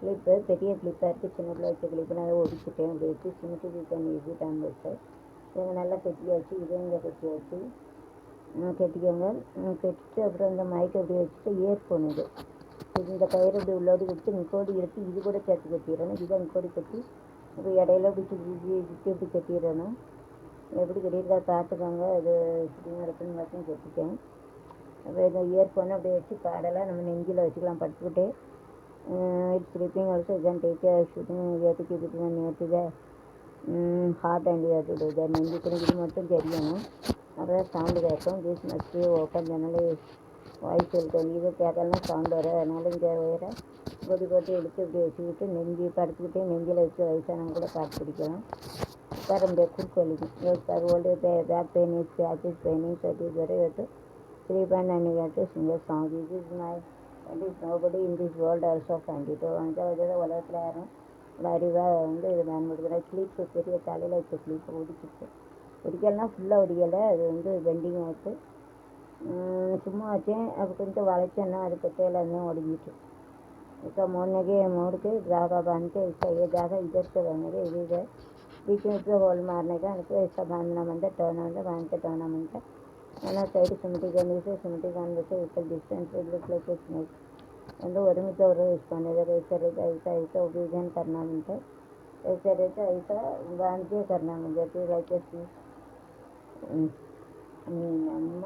Clip பெரிய கிளிப்பாக இருக்குது சின்ன பிள்ளை வச்ச கிளிப்பு நான் அதை ஒடிச்சிட்டேன். அப்படி வச்சு சிமெண்ட்டு தண்ணி ஊற்றிட்டான்னு வச்சேன் இவங்க நல்லா கெட்டியாச்சு இதையும் இங்கே கெட்டியாச்சு. ம், கெட்டிக்கோங்க. கெட்டிட்டு அப்புறம் இந்த மைக்கை அப்படி வச்சுட்டு இயர்ஃபோன் இது. இந்த கயிறு இப்படி உள்ளோடு கொடுத்து நிக்கோடி எடுத்து இது கூட சேர்த்து கட்டிடணும். இதை நிக்கோடி கட்டி இப்போ இடையில இப்படி சுற்றி இப்படி கட்டிடணும். எப்படி கட்டியிருக்கா பார்த்துக்கோங்க அது இப்படியும் இருக்குன்னு மட்டும் கட்டிட்டேன். அப்புறம் இந்த இயர்ஃபோனை அப்படியே வச்சு பாடலாம் நம்ம நெஞ்சில் வச்சுக்கலாம் படுத்துக்கிட்டே Uh, it's sleeping also then take care shooting we have to keep it near to the um, மட்டும் தெரியணும் அப்புறம் சவுண்டு கேட்கும் ஜீஸ் மஸ்ட் ஓப்பன் அதனால வாய்ஸ் இருக்கும் இது கேட்டாலும் சவுண்ட் வர அதனால இங்கே வேற கொதி கொட்டி எடுத்து இப்படி வச்சுக்கிட்டு நெஞ்சி படுத்துக்கிட்டே நெஞ்சில் வச்சு வயசானவங்க கூட காட்டு பிடிக்கணும் உட்கார முடியாது குறுக்கு வலிக்கும் பே back pain office paining certificate three point nine year to singer song is is my that is nobody in this world also find it அஞ்சாவது உலகத்தில் யாரும் அறிவாக வந்து இது பயன்படுத்துகிறேன் கிளிப்பு பெரிய தலையில் வச்ச கிளிப்பு ஒடிச்சிச்சு ஒடிக்கலாம் ஃபுல்லாக ஒடிக்கலை. அது வந்து பெண்டிங் ஆச்சு சும்மா வச்சேன். அது கொஞ்சம் வளைச்சேன்னா அது பெட்டையில் இருந்தும் ஒடிஞ்சிட்டு ఇక మొన్నగే మూడికి దాదాపు అంతే ఇక దాకా ఇద్దరు இது ఇది బీచ్ హోల్ మారినాక అందుకే ఇక బంధనం అంతా టోర్నమెంట్ బాగా టోర్నమెంట్ మన సైడ్ try కానీ symmetric and కానీ a ఇక్కడ డిస్టెన్స్ equal వచ్చినాయి it looks ఎవరు వేసుకోండి. ఏదో రైట్ సైడ్ అయితే ఐత ఐత ఉబీజన్ కర్ణాలు ఉంటాయి రైట్ సైడ్ అయితే ఐత గాంధీ కర్ణాలు చెప్పి లైక్ మీనమ్మ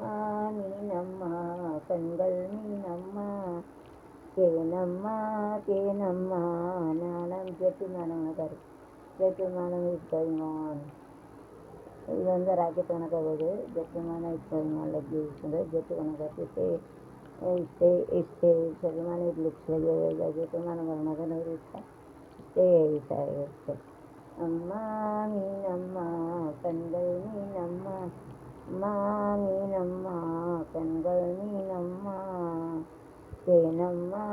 మీనమ్మ కంగల్ మీనమ్మ కేనమ్మ కేనమ్మ నాణం చెప్పి మనం గారు. చెప్పి మనం ఇస్తాయి ಇದು ಒಂದು ರಾಕೆಟ್ ಒಣಗೋಗೋದು ಜೆಟ್ ವಿಮಾನ ಇಟ್ಕೊಂಡು ಮಾಡಲಿಕ್ಕೆ ಯೂಸ್ ಜೆಟ್ ಒಣಗಾಕಿಟ್ಟು ಇಷ್ಟೇ ಇಷ್ಟೇ ಸಲ್ಮಾನ ಇರ್ಲಿಕ್ಕೆ ಜೆಟ್ ವಿಮಾನ ಒಣಗನವರು ಇಷ್ಟ ಇಷ್ಟೇ ಹೇಳ್ತಾ ಇರುತ್ತೆ ಅಮ್ಮ ಮೀನಮ್ಮ ಕಣ್ಗಳು ಮೀನಮ್ಮ ಅಮ್ಮ ಮೀನಮ್ಮ ಕಣ್ಗಳು ಮೀನಮ್ಮ தேனம்மா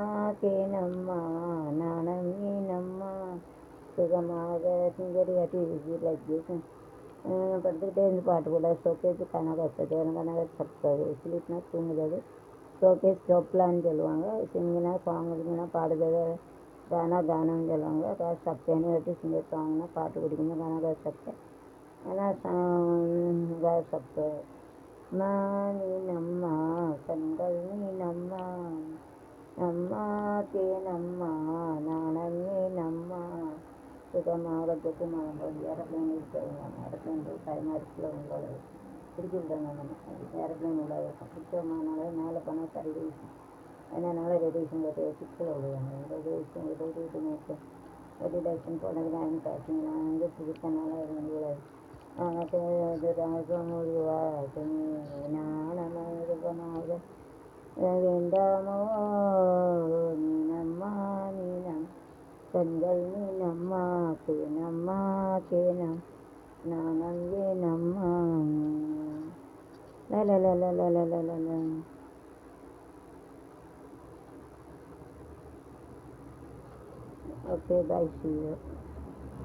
தேனம்மா நாணம் ஏனம்மா சுகமாக சிங்கடி அட்டி லஜ்ஜு పెద్ద డేంజ్ పాట కూడా ಶೋಕೇಜ್ ಕಾಣಾಕತ್ತೈತೆ ಏನಗನಾಗ ತರ್ತದೆ ಕ್ಲಿಪ್ನಾಗ ತುಂಬಿದದು ಶೋಕೇಜ್ ಚೋಪ್ಲ ಅಂತ ಹೇಳುವಂಗ ಸಿಂಗಿನ ಸಾಂಗ್ನ ಪಾಡದದ ಗಾನ ಗಾನ ಅಂತ ಹೇಳುವಂಗ ಸಪ್ಪೇನು ಹೇಳಿ ಸಿಂಗ ಸಾಂಗ್ನ ಪಾಟ ಹುಡುಗಿನ ಗಾನ ಸಪ್ಪೆ ಗಾಯ ಸಪ್ಪೆ ನಾನಿ ನಮ್ಮ சுகம் ஆரோக்கியத்தையும் அவங்க ஏரோப்ளைன் இருக்கிறவங்க ஏரோப்ளைன் பயமாக இருக்கிறவங்களோட பிடிக்க விடுறாங்க நம்ம ஏரோப்ளைன் உள்ள பிடிச்சவங்கனால மேலே போனால் சரிவு அதனால ரேடியேஷன் சிக்கல் விடுவாங்க. ரேடியேஷன் இருபது இது நேற்று ரேடியேஷன் போனது அயன் பேக்கிங் நான் வந்து பிடித்தனால இவங்களை இது ராகம் உருவா ஞானம் இருபமாக வேண்டாமோ நீனம்மா நீனம் Okay, bye, see you.